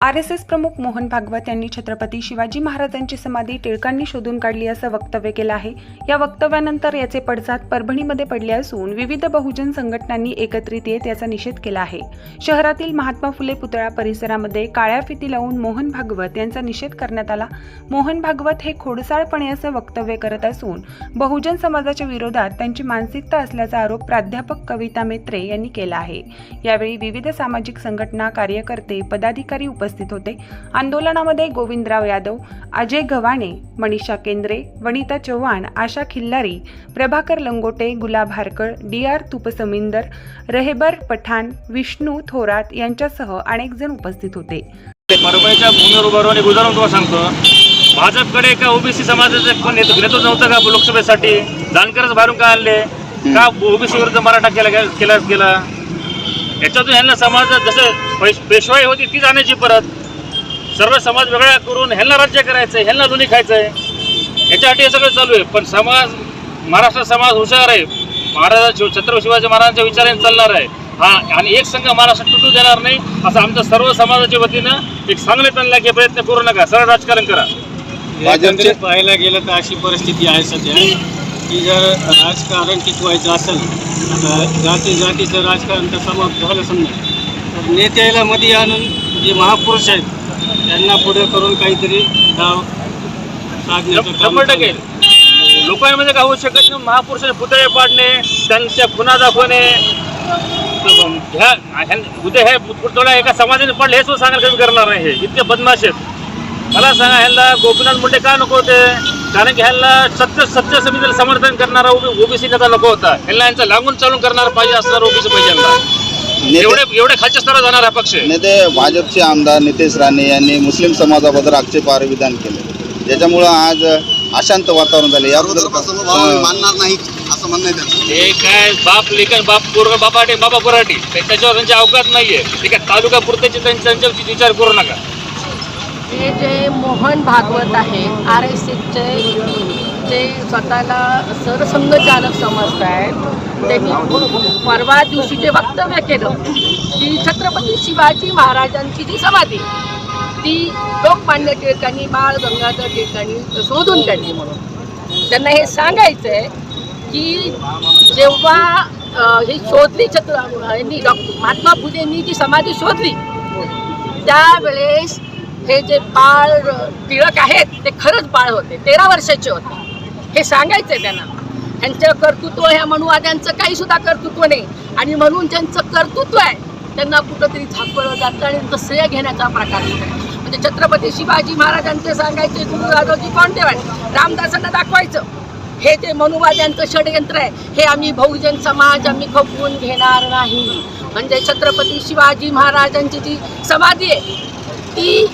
R S S प्रमुख मोहन भागवत यांनी छत्रपती शिवाजी महाराजांची समाधी टिळकांनी शोधून काढली असं वक्तव्य केलं आहे. या वक्तव्यानंतर याचे पडसाद परभणीमध्ये पडले असून विविध बहुजन संघटनांनी एकत्रित येत याचा निषेध केला आहे. शहरातील महात्मा फुले पुतळा परिसरामध्ये काळ्या फिती लावून मोहन भागवत यांचा निषेध करण्यात आला. मोहन भागवत हे खोडसाळपणे असं वक्तव्य करत असून बहुजन समाजाच्या विरोधात त्यांची मानसिकता असल्याचा आरोप प्राध्यापक कविता मेत्रे यांनी केला आहे. यावेळी विविध सामाजिक संघटना कार्यकर्ते पदाधिकारी उपस्थित होते. आंदोलनामध्ये गोविंदराव यादव अजय गव्हाणे मनीषा केंद्रे वनिता चव्हाण आशा खिल्लारी प्रभाकर लंगोटे गुलाब हारकळ डी आर तुपसमिंदर रहेबर पठाण विष्णू थोरात यांच्यासह अनेक जण उपस्थित होते. एक भाजपकडे का ओबीसी समाजाचं कोण नेतृत्व नेतृत्व नव्हतं का लोकसभेसाठी? जानकरच बाहेरून का आणले? का ओबीसी विरुद्ध मराठा केला गेला याच्यातून ह्यांना समाजात जसं पैश- पेशवाई होती तीच आणायची परत. सर्व समाज वेगळा करून ह्यांना राज्य करायचं ह्यांना दोन्ही खायचं आहे याच्यासाठी हे सगळं चालू आहे. पण समाज महाराष्ट्र समाज हुशार आहे. महाराजा शिव छत्रपती शिवाजी महाराजांच्या विचाराने चालणार आहे. हा आणि एक संघ महाराष्ट्र तुटू देणार नाही असं आमच्या सर्व समाजाच्या वतीनं एक चांगले त्यांना की प्रयत्न करू नका. सरळ राजकारण करा. पाहायला गेलं तर अशी परिस्थिती आहे सध्या. की जर राजकारण टिकवायचं असेल तर जाती जातीचं राजकारण तर समाप्त झालं समजा. तर नेत्याला मध्ये आणून जे महापुरुष आहेत त्यांना पुढे करून काहीतरी डाव साधण्याचं काम शंभर टक्के. चालू लोकांमध्ये काय होऊ शकत नाही. महापुरुषाचे पुतळे पाडणे त्यांच्या खुना दाखवणे. ह्या ह्या- उद्या हे पुतळा एका समाजाने पडले हे सुद्धा सांगायला कमी करणार नाही हे. इतके बदमाश आहेत. मला सांगा ह्यांना गोपीनाथ मुंडे का नको होते? कारण की ह्यांना सत्य सत्य समितीला समर्थन करणारा ओबीसी नेता नको होता. ह्यांना यांचा लागून चालून करणारा पाहिजे असणार ओबीसी पाहिजे यांना एवढे एवढे खालच्या स्तरावर जाणार हा पक्ष. नेते भाजपचे आमदार नितेश राणे यांनी मुस्लिम समाजाबद्दल आक्षेपार्ह विधान केले. त्याच्यामुळं आज अशांत वातावरण झाले. याबद्दल मानणार नाही असं म्हणणं हे काय बाप लेखन बाप पोरग बापाटे बाबा पोराटी. त्याच्यावर त्यांची अवकात नाहीये. ठीक आहे तालुका पुरतेचे त्यांच्या त्यांच्या विचार करू नका. हे जे मोहन भागवत आहेत आर एस एसचे जे स्वतःला सरसंघचालक समजत आहेत त्यांनी परवा दिवशी जे वक्तव्य केलं की छत्रपती शिवाजी महाराजांची जी समाधी ती लोकमान्य टिळकांनी बाळ गंगाधर टिळकांनी शोधून काढली. म्हणून त्यांना हे सांगायचं आहे की जेव्हा ही शोधली छत्र यांनी डॉक्टर महात्मा फुलेंनी जी समाधी शोधली त्यावेळेस हे जे बाळ टिळक आहेत ते खरंच बाळ होते. तेरा वर्षाचे होते. हे सांगायचं आहे त्यांना. त्यांचं कर्तृत्व ह्या मनुवाद्यांचं काही सुद्धा कर्तृत्व नाही. आणि म्हणून ज्यांचं कर्तृत्व आहे त्यांना कुठंतरी झापळलं जातं आणि त्यांचं श्रेय घेण्याचा प्रकार म्हणजे छत्रपती शिवाजी महाराजांचे सांगायचे गुरु दादोजी कोणते रामदासांना दाखवायचं. हे जे मनुवाद्यांचं षडयंत्र आहे हे आम्ही बहुजन समाज आम्ही खपवून घेणार नाही. म्हणजे छत्रपती शिवाजी महाराजांची जी समाधी आहे ती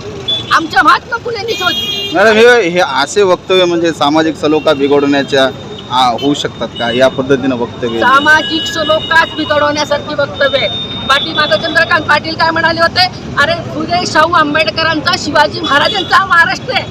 आमच्या महात्मा फुलेंनी शोधली. मॅडम हे हे असे वक्तव्य म्हणजे सामाजिक सलोखा बिघडवण्याच्या आ, होऊ शकतात का? या पद्धतीनं वक्तव्य? सामाजिक सलोखात बिघडवण्यासारखी वक्तव्य आहे. पाठीमागं चंद्रकांत पाटील काय म्हणाले होते? अरे फुले शाहू आंबेडकरांचा शिवाजी महाराजांचा हा महाराष्ट्र आहे.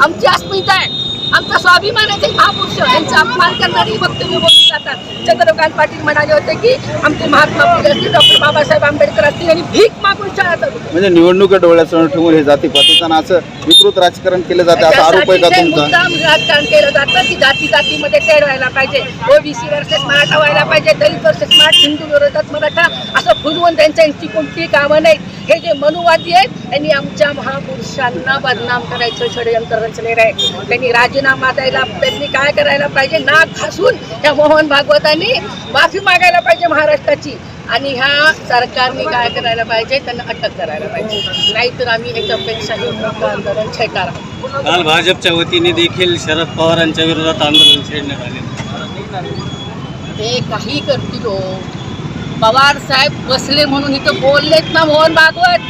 आमची अस्मिता आहे. आमचा स्वाभिमान आहे ते महापुरुष यांचा अपमान करणारी वक्तव्य बोलली जातात. चंद्रकांत पाटील म्हणाले होते की आमचे महात्मा फुले असतील डॉक्टर बाबासाहेब आंबेडकर असतील आणि भीक मागून शाळा म्हणजे निवडणुका डोळ्यासमोर ठेवून हे जाती पातीचं असं विकृत राजकारण केलं जाते असा आरोप आहे का तुमचा? राजकारण केलं जातं की जाती जातीमध्ये तेढ व्हायला पाहिजे. ओबीसी वर्सेस मराठा व्हायला पाहिजे दलित वर्सेस मराठा हिंदू विरोधात मराठा असं फुलवून त्यांची कोणती कामं नाहीत हे जे मनुवादी आहेत यांनी आमच्या महापुरुषांना बदनाम करायचं षडयंत्र रचलेलं आहे त्यांनी राजीनामा द्यायला त्यांनी काय करायला पाहिजे? नाक घासून त्या मोहन भागवतांनी माफी मागायला पाहिजे महाराष्ट्राची. आणि ह्या सरकारने काय करायला पाहिजे? त्यांना अटक करायला पाहिजे. नाहीतर आम्ही ह्याच्यापेक्षाही मोठं आंदोलन छेडणार आहोत. काल भाजपच्या वतीने देखील शरद पवारांच्या विरोधात आंदोलन छेडण्यात आले. ते काही करतील हो. पवार साहेब बसले म्हणून इथं बोललेत ना मोहन भागवत.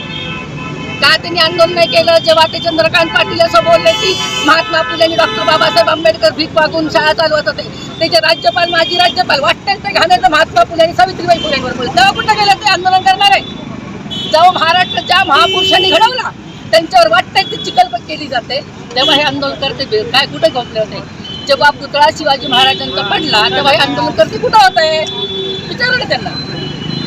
का त्यांनी आंदोलन नाही केलं? जेव्हा ते चंद्रकांत पाटील असं बोलले की महात्मा फुले आणि डॉक्टर बाबासाहेब आंबेडकर भीक मागून शाळा चालवत होते त्याचे राज्यपाल माजी राज्यपाल वाटतं ते घाण्याचं महात्मा फुले आणि सावित्रीबाई फुलेंवर बोलले. तेव्हा कुठं गेलं ते आंदोलन करणार? आहे जेव्हा महाराष्ट्र ज्या महापुरुषांनी घडवला त्यांच्यावर वाटतंय ती चिकलपट केली जाते. तेव्हा हे आंदोलन करते काय कुठे घोपले होते? जेव्हा पुतळा शिवाजी महाराजांचा पडला तेव्हा हे आंदोलन करते कुठं होत? आहे विचारलं त्यांना.